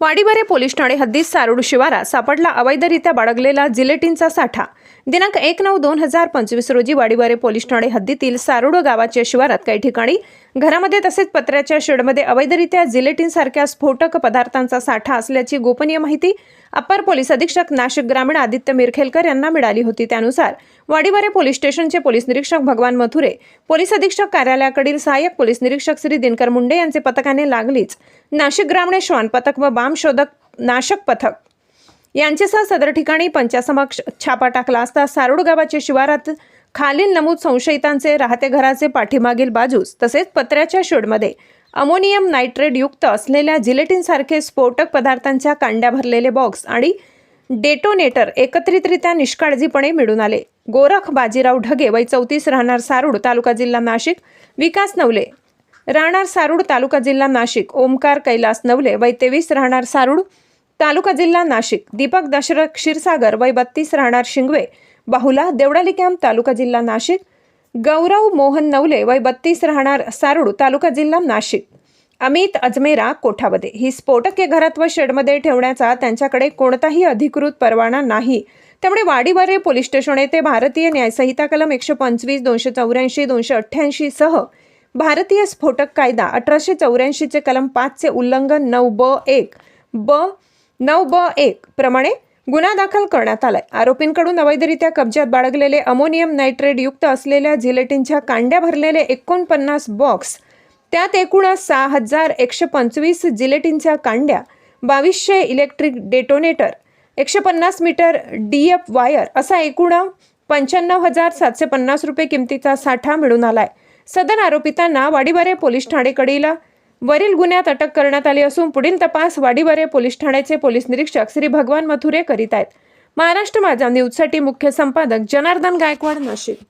वाडीबारे police Thane हद्दीत सारूड शिवारात सापडला अवैधरित्या बाळगलेला जिलेटिनचा साठा. दिनांक एक नऊ दोन हजार पंचवीस रोजी वाडीवारे पोलीस ठाणे हद्दीतील सारुडो गावाच्या शिवारात काही ठिकाणी घरामध्ये तसेच पत्र्याच्या शेडमध्ये अवैधरित्या जिलेटिन सारख्या स्फोटक पदार्थांचा साठा असल्याची गोपनीय माहिती अप्पर पोलीस अधीक्षक नाशिक ग्रामीण आदित्य मिरखेलकर यांना मिळाली होती. त्यानुसार वाडीवारे पोलीस स्टेशनचे पोलीस निरीक्षक भगवान मथुरे पोलीस अधीक्षक कार्यालयाकडील सहाय्यक पोलीस निरीक्षक श्री दिनकर मुंडे यांचे पथकाने लागलीच. नाशिक ग्रामीण श्वान पथक व बाम शोधक नाशक पथक यांच्यासह सदर ठिकाणी पंचासमक्ष छापा टाकला असता सारूड गावाच्या शिवारात खालील नमूद संशयितांचे राहते घराचे पाठीमागील बाजूस तसेच पत्र्याच्या शेडमध्ये अमोनियम नायट्रेट युक्त असलेल्या जिलेटिनसारखे स्फोटक पदार्थांच्या कांड्या भरलेले बॉक्स आणि डेटोनेटर एकत्रितरित्या निष्काळजीपणे मिळून आले. गोरख बाजीराव ढगे वय चौतीस राहणार सारूड तालुका जिल्हा नाशिक विकास नवले राहणार सारूड तालुका जिल्हा नाशिक ओमकार कैलास नवले वय तेवीस राहणार सारूड तालुका जिल्हा नाशिक. दीपक दशरथ क्षीरसागर वय बत्तीस राहणार शिंगवे बाहुला देवडाली कॅम्प तालुका जिल्हा नाशिक. गौरव मोहन नवले वय बत्तीस राहणार सारूड तालुका जिल्हा नाशिक. अमित अजमेरा कोठावदे. ही स्फोटके घरात व शेडमध्ये ठेवण्याचा त्यांच्याकडे कोणताही अधिकृत परवाना नाही. त्यामुळे वाडीवारे पोलीस स्टेशन येथे भारतीय न्यायसंहिता कलम एकशे पंचवीस दोनशे चौऱ्याऐंशी दोनशे अठ्ठ्याऐंशी सह भारतीय स्फोटक कायदा अठराशे चौऱ्याऐंशीचे कलम पाचचे उल्लंघन नऊ ब एक ब नऊ ब एक प्रमाणे गुन्हा दाखल करण्यात आलाय. आरोपींकडून अवैधरित्या कब्जात बाळगलेले अमोनियम नायट्रेट युक्त असलेल्या झिलेटिनच्या कांड्या भरलेले एकोणपन्नास बॉक्स त्यात एकूण सहा हजार एकशे पंचवीस जिलेटिनच्या कांड्या बावीसशे इलेक्ट्रिक डेटोनेटर एकशे पन्नास मीटर डी एफ वायर असा एकूण पंच्याण्णव हजार सातशे पन्नास रुपये किमतीचा साठा मिळून आलाय. सदर आरोपितांना वाडीबारे पोलीस ठाणेकडील वरील गुन्ह्यात अटक करण्यात आली असून पुढील तपास वाडीवारे पोलीस ठाण्याचे पोलीस निरीक्षक श्री भगवान मथुरे करीत आहेत. महाराष्ट्र माझा न्यूजसाठी मुख्य संपादक जनार्दन गायकवाड नाशिक.